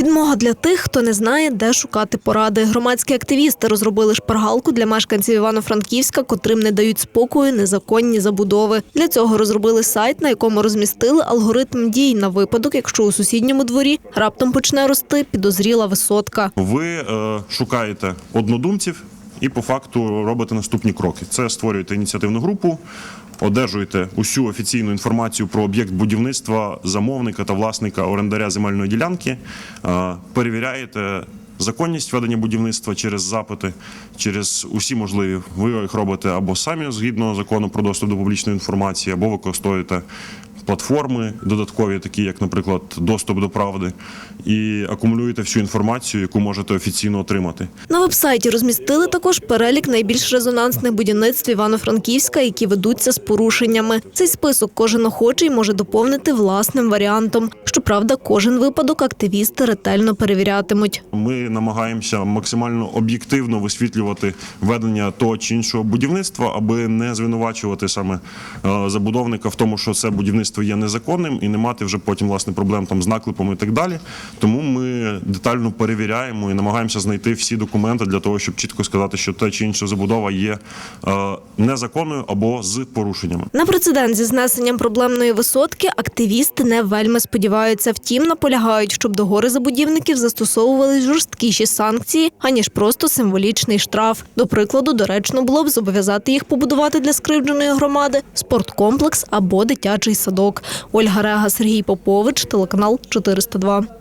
Підмога для тих, хто не знає, де шукати поради. Громадські активісти розробили шпаргалку для мешканців Івано-Франківська, котрим не дають спокою незаконні забудови. Для цього розробили сайт, на якому розмістили алгоритм дій на випадок, якщо у сусідньому дворі раптом почне рости підозріла висотка. Ви е, шукаєте однодумців і по факту робите наступні кроки. Це створюєте ініціативну групу, одержуєте усю офіційну інформацію про об'єкт будівництва замовника та власника орендаря земельної ділянки, перевіряєте. Законність ведення будівництва через запити, через усі можливі. Ви їх робите або самі згідно закону про доступ до публічної інформації, або використовуєте платформи додаткові, такі як, наприклад, доступ до правди, і акумулюєте всю інформацію, яку можете офіційно отримати. На вебсайті розмістили також перелік найбільш резонансних будівництв Івано-Франківська, які ведуться з порушеннями. Цей список кожен охочий може доповнити власним варіантом. Щоправда, кожен випадок активісти ретельно перевірятимуть. Ми намагаємося максимально об'єктивно висвітлювати ведення того чи іншого будівництва, аби не звинувачувати саме е, забудовника в тому, що це будівництво є незаконним, і не мати вже потім власне проблем там з наклепом і так далі. Тому ми детально перевіряємо і намагаємося знайти всі документи для того, щоб чітко сказати, що та чи інша забудова є е, незаконною або з порушеннями. На прецедент зі знесенням проблемної висотки активісти не вельми сподіваються. Втім, наполягають, щоб до гори забудівників застосовували жорсткіші санкції, аніж просто символічний штраф. До прикладу, доречно було б зобов'язати їх побудувати для скривдженої громади спорткомплекс або дитячий садок. Ольга Рега, Сергій Попович, телеканал 402.